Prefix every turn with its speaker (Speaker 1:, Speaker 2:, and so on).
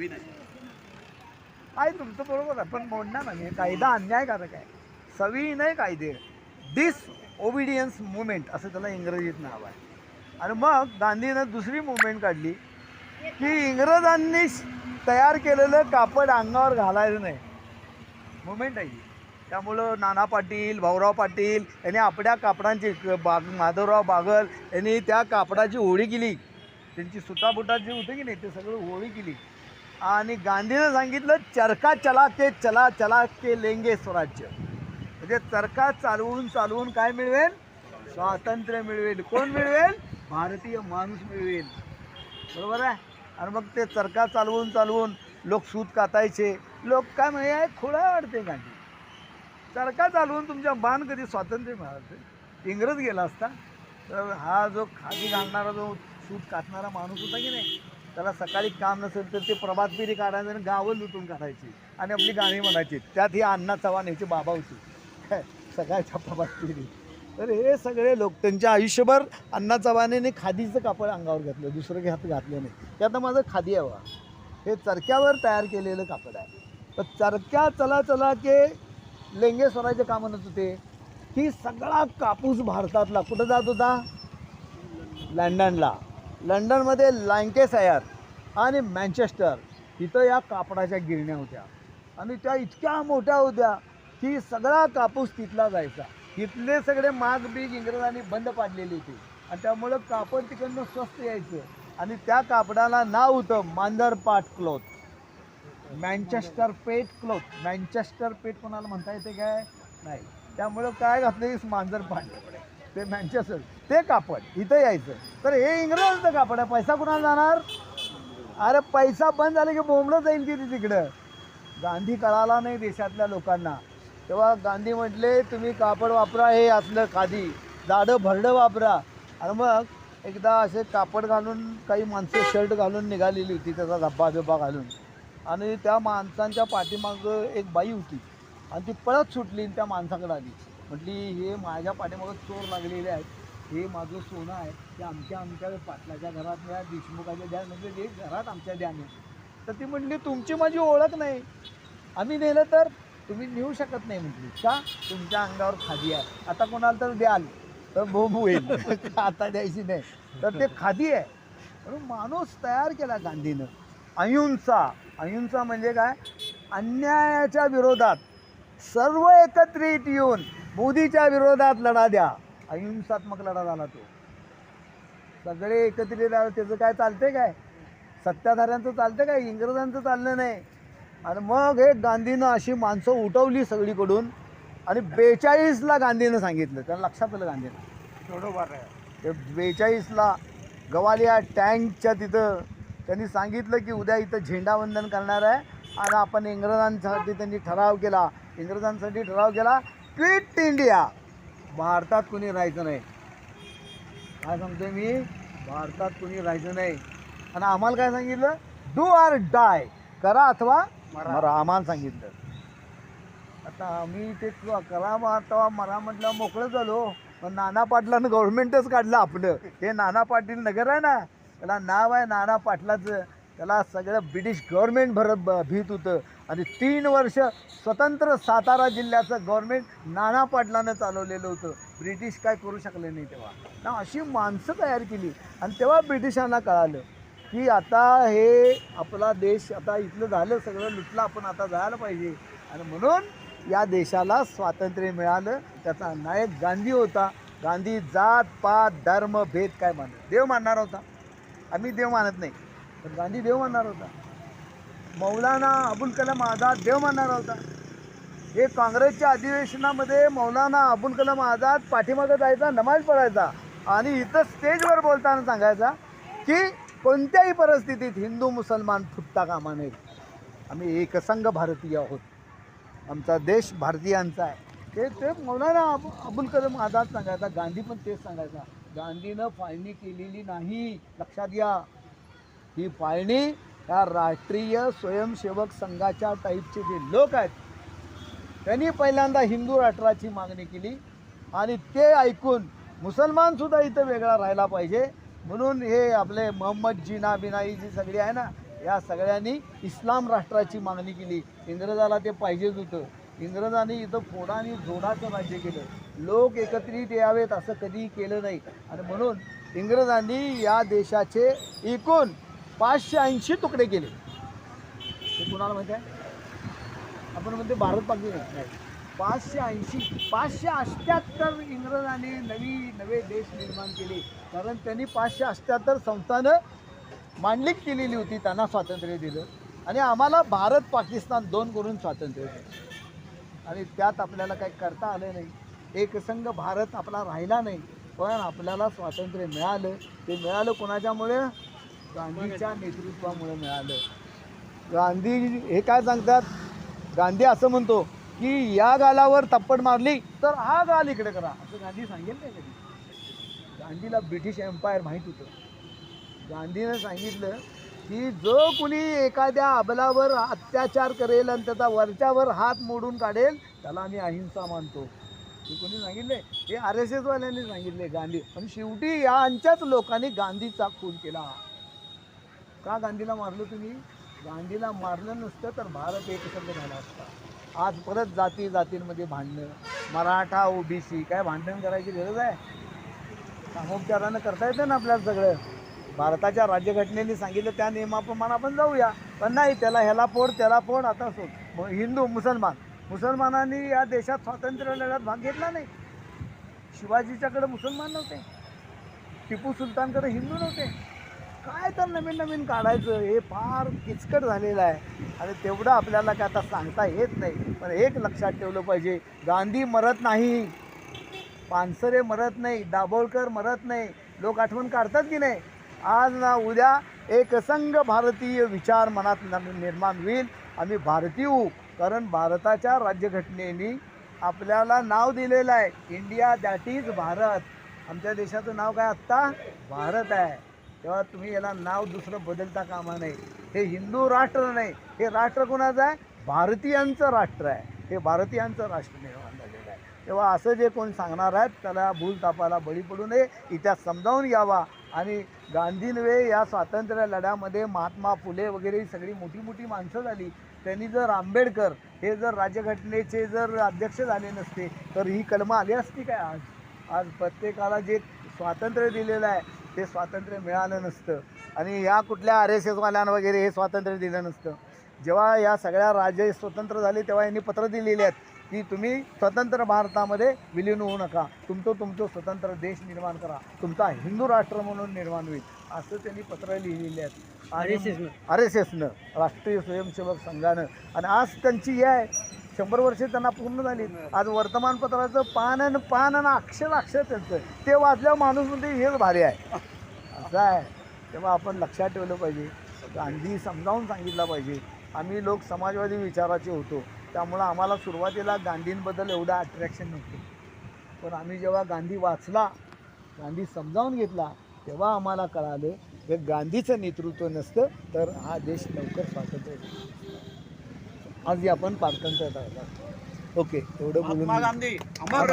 Speaker 1: सवी
Speaker 2: आहे तुमचं बरोबर आहे पण मोडणार नाही. कायदा अन्यायकारक आहे. सविनय कायदे. डिस ओबिडियन्स मुवमेंट असं त्याला इंग्रजीत नाव आहे. आणि मग गांधीनं दुसरी मुवमेंट काढली की इंग्रजांनी तयार केलेलं कापड अंगावर घालायचं नाही. मुवमेंट आहे त्यामुळं नाना पाटील भाऊराव पाटील यांनी आपल्या कापडांची बाग माधवराव बागल यांनी त्या कापडाची होळी केली. त्यांची सुटाबुटा जी होती की नाही ते सगळं होळी केली. आणि गांधीनं सांगितलं चरखा चला के चला चला के लेंगे स्वराज्य. म्हणजे चरका चालवून चालवून काय मिळवेल? स्वातंत्र्य मिळवेल. कोण मिळवेल? भारतीय माणूस मिळवेल. बरोबर आहे? आणि मग ते चरखा चालवून चालवून लोक सूत कातायचे. लोक काय म्हणजे खोळा वाढते गांधी. चरखा चालवून तुमच्या बाण कधी स्वातंत्र्य मिळालं इंग्रज गेला असता. तर हा जो खादी घालणारा जो सूत कातणारा माणूस होता की नाही त्याला सकाळी काम नसेल तर ते प्रभात फेरी काढायचं आणि गावं लुटून काढायची आणि आपली गाणी म्हणायची. त्यात ही अण्णा चव्हाण ह्याची बाबा होती. काय सकाळच्या प्रभात फेरी. तर हे सगळे लोक त्यांच्या आयुष्यभर अण्णा चव्हाणेने खादीचं कापड अंगावर घातलं दुसरं घात घातलं नाही. ते आता माझं खादी आहे बा. हे चरख्यावर तयार केलेलं कापड आहे. तर चरक्या चला चला के लेंगे स्वरायचे काम म्हणत होते की सगळा कापूस भारतातला कुठं जात होता. लंडनला. लंडनमध्ये लँकेसायर आणि मँचेस्टर तिथं या कापडाच्या गिरण्या होत्या. आणि त्या इतक्या मोठ्या होत्या की सगळा कापूस तिथला जायचा. तिथले सगळे माग बीग इंग्रजांनी बंद पाडलेली होती. आणि त्यामुळं कापड तिकडनं स्वस्त यायचं. आणि त्या कापडाला नाव होतं मांजरपाट क्लॉथ. मँचेस्टर पेट क्लॉथ. मँचेस्टर पेट कोणाला म्हणता येते काय? नाही. त्यामुळं काय घातलं मांजर मांजरपाट ते मँचेस्टर ते कापड इथं यायचं. तर हे इंग्रजांचं कापड. आहे पैसा कुणाला जाणार? अरे पैसा बंद झाला की बोंबलं जाईल किती तिकडं? गांधी कळाला नाही देशातल्या लोकांना. तेव्हा गांधी म्हटले तुम्ही कापड वापरा हे असलं खादी. जाडं भरडं वापरा. आणि मग एकदा असे कापड घालून काही माणसं शर्ट घालून निघालेली होती त्याचा धब्बा बिब्बा घालून. आणि त्या माणसांच्या पाठीमागं एक बाई होती. आणि ती पळत सुटली आणि त्या माणसाकडे आली. म्हटली हे माझ्या पाठीमागं चोर लागलेले आहेत. हे माझं सोनं आहे. ते आमच्या आमच्या पाटलाच्या घरात या देशमुखाच्या द्या म्हणजे हे घरात आमच्या द्याने तर ती म्हटली तुमची माझी ओळख नाही. आम्ही नेलं तर तुम्ही नेऊ शकत नाही म्हटली. का? तुमच्या अंगावर खादी आहे. आता कोणाला तर द्याल. तर बोंब होईल आता द्यायची नाही. तर ते खादी आहे. म्हणून माणूस तयार केला गांधीनं. अहिंसा. अहिंसा म्हणजे काय? अन्यायाच्या विरोधात सर्व एकत्रित येऊन मोदीच्या विरोधात लढा द्या. अहिंसात्मक लढा झाला तो. सगळे एकत्रित त्याचं काय चालते काय? सत्ताधाऱ्यांचं चालतं काय? इंग्रजांचं चाललं नाही. आणि मग हे गांधीनं अशी माणसं उठवली सगळीकडून आणि बेचाळीसला गांधीनं सांगितलं. त्याला लक्षात आलं गांधीनं
Speaker 1: बरोबर
Speaker 2: बेचाळीसला गवालिया टँकच्या तिथं त्यांनी सांगितलं की उद्या इथं झेंडावंदन करणार आहे. आणि आपण इंग्रजांसाठी त्यांनी ठराव केला. इंग्रजांसाठी ठराव केला. Quit India. भारतात कुणी राहायचं नाही. काय सांगतोय मी? भारतात कुणी राहायचं नाही. आणि आम्हाला काय सांगितलं? डू आर डाय करा अथवा
Speaker 1: मरा.
Speaker 2: आम्हाला सांगितलं. आता आम्ही ते करा तेव्हा मरा म्हटलं मोकळं झालो. पण नाना पाटलानं गव्हर्नमेंटच काढलं आपलं. हे नाना पाटील नगर आहे ना? त्याला नाव आहे नाना पाटलाचं. त्याला सगळं ब्रिटिश गव्हर्मेंट भरत ब- भीत होतं. आणि तीन वर्ष स्वतंत्र सातारा जिल्ह्याचं गव्हर्मेंट नाना पाटलानं चालवलेलं होतं. ब्रिटिश काय करू शकले नाही तेव्हा. ना अशी माणसं तयार केली. आणि तेव्हा ब्रिटिशांना कळालं की आता हे आपला देश आता इथलं झालं सगळं लुटलं आपण आता जायला पाहिजे. आणि म्हणून या देशाला स्वातंत्र्य मिळालं. त्याचा नायक गांधी होता. गांधी जात पात धर्म भेद काय मानत? देव मानणार होता. आम्ही देव मानत नाही. तर गांधी देव मानणार होता. मौलाना अबुल कलाम आझाद देव मानणार होता. हे काँग्रेसच्या अधिवेशनामध्ये मौलाना अबुल कलाम आझाद पाठीमागं जायचा नमाज पडायचा आणि इथं स्टेजवर बोलताना सांगायचा की कोणत्याही परिस्थितीत हिंदू मुसलमान फुटता कामा नये. आम्ही एकसंघ भारतीय आहोत. आमचा देश भारतीयांचा आहे. ते ते मौलाना अब अबुल कलाम आझाद सांगायचा गांधी पण तेच सांगायचा. गांधीनं फाळणी केलेली नाही. लक्षात घ्या. ही फाळणी या राष्ट्रीय स्वयंसेवक संघाच्या टाईपचे जे लोक आहेत त्यांनी पहिल्यांदा हिंदू राष्ट्राची मागणी केली आणि ते ऐकून मुसलमानसुद्धा इथं वेगळा राहायला पाहिजे. म्हणून हे आपले मोहम्मद जिना बिनाई जी सगळी आहे ना या सगळ्यांनी इस्लाम राष्ट्राची मागणी केली. इंग्रजाला ते पाहिजेच होतं. इंग्रजांनी इथं फोडा आणि जोडाचं राज्य केलं. लोक एकत्रित यावेत असं कधीही केलं नाही. आणि म्हणून इंग्रजांनी या देशाचे एकूण पाचशे ऐंशी तुकडे केले. हे कुणाला माहिती आहे? आपण म्हणतो भारत पाकिस्तान. पाचशे ऐंशी पाचशे अठ्ठ्याहत्तर इंग्रजांनी नवी नवे देश निर्माण केले. कारण त्यांनी पाचशे अठ्ठ्याहत्तर संस्थानं मांडलिक केलेली होती त्यांना स्वातंत्र्य दिलं. आणि आम्हाला भारत पाकिस्तान दोन करून स्वातंत्र्य दिलं. आणि त्यात आपल्याला काही करता आलं नाही. एकसंघ भारत आपला राहिला नाही. पण आपल्याला स्वातंत्र्य मिळालं. ते मिळालं कोणाच्यामुळे? गांधीच्या नेतृत्वामुळे मिळालं. गांधी हे काय सांगतात? गांधी असं म्हणतो की या गालावर थप्पड मारली तर हा गाल इकडे करा. असं गांधी सांगेल नाही कधी. गांधीला ब्रिटिश एम्पायर माहीत होतं. गांधीनं सांगितलं की जो कुणी एखाद्या अबलावर अत्याचार करेल आणि त्याचा वरच्यावर हात मोडून काढेल त्याला आम्ही अहिंसा मानतो. हे कोणी सांगितले हे आर एस एसवाल्यांनी सांगितले गांधी. पण शेवटी यांच्याच लोकांनी गांधीचा खून केला. का गांधीला मारलं तुम्ही? गांधीला मारलं नसतं तर भारत एकसंध झाला असता. आज परत जाती जातींमध्ये भांडणं. मराठा ओबीसी काय भांडण करायची गरज आहे? सामोपचारानं करता येतं ना आपल्याला सगळं. भारताच्या राज्यघटनेने सांगितलं त्या नियमाप्रमाणे आपण जाऊया. पण नाही त्याला ह्याला फोड त्याला फोड आता सोड. हिंदू मुसलमान. मुसलमानांनी या देशात स्वातंत्र्य लढ्यात भाग घेतला नाही. शिवाजीच्याकडे मुसलमान नव्हते. टिपू सुलतानकडे हिंदू नव्हते. काय तर नवीन नवीन काढायचं? हे फार किचकट झालेलं आहे. आणि तेवढं आपल्याला काय आता सांगता येत नाही. पण एक लक्षात ठेवलं पाहिजे गांधी मरत नाही. पानसरे मरत नाही दाभोळकर मरत नाही. लोक आठवण काढतात की नाही? आज ना उद्या एक संघ भारतीय विचार मनात निर्माण होईल. आम्ही भारतीय कारण भारताच्या राज्यघटनेने आपल्याला नाव दिलेलं आहे. India that is Bharat. आमच्या देशाचं नाव काय आत्ता? भारत आहे. तेव्हा तुम्ही याला नाव दुसरं बदलता कामा नाही हे हिंदू राष्ट्र नाही हे राष्ट्र कोणाचं आहे? भारतीयांचं राष्ट्र आहे. हे भारतीयांचं राष्ट्र निर्माण झालेलं आहे. तेव्हा असं जे कोण सांगणार आहेत त्याला भूलतापाला बळी पडू नये इतिहास समजावून घ्यावा. आणि गांधींवे या स्वातंत्र्य लढ्यामध्ये महात्मा फुले वगैरे ही सगळी मोठी मोठी माणसं झाली. त्यांनी जर आंबेडकर हे जर राज्यघटनेचे जर अध्यक्ष झाले नसते तर ही कलमं आली असती काय आज? आज प्रत्येकाला जे स्वातंत्र्य दिलेलं आहे ते स्वातंत्र्य मिळालं नसतं. आणि या कुठल्या आर एस एसवाल्यांना वगैरे हे स्वातंत्र्य दिलं नसतं. जेव्हा या सगळ्या राज्य स्वतंत्र झाले तेव्हा यांनी पत्र दिलेली आहेत की तुम्ही स्वतंत्र भारतामध्ये विलीन होऊ नका. तुमचं तुमचं स्वतंत्र देश निर्माण करा. तुमचा हिंदू राष्ट्र म्हणून निर्माण होईल. असं त्यांनी पत्र लिहिलेली आहेत. आणि आर एस एसनं राष्ट्रीय स्वयंसेवक संघानं. आणि आज त्यांची हे आहे शंभर वर्षे त्यांना पूर्ण झाली. आज वर्तमानपत्राचं पान आणि पान आणि अक्षर अक्षर त्यांचं. ते वाचल्यावर माणूस म्हणजे हेच भारी आहे. असं आहे. तेव्हा आपण लक्षात ठेवलं पाहिजे. गांधी समजावून सांगितलं पाहिजे. आम्ही लोक समाजवादी विचाराचे होतो. त्यामुळं आम्हाला सुरुवातीला गांधींबद्दल एवढं अट्रॅक्शन नव्हतं. पण आम्ही जेव्हा गांधी वाचला गांधी समजावून घेतला तेव्हा आम्हाला कळालं हे गांधीचं नेतृत्व नसतं तर हा देश लवकर स्वातंत्र्य आज आपण पारतंत्र्यात आहोत ओके एवढं बोलून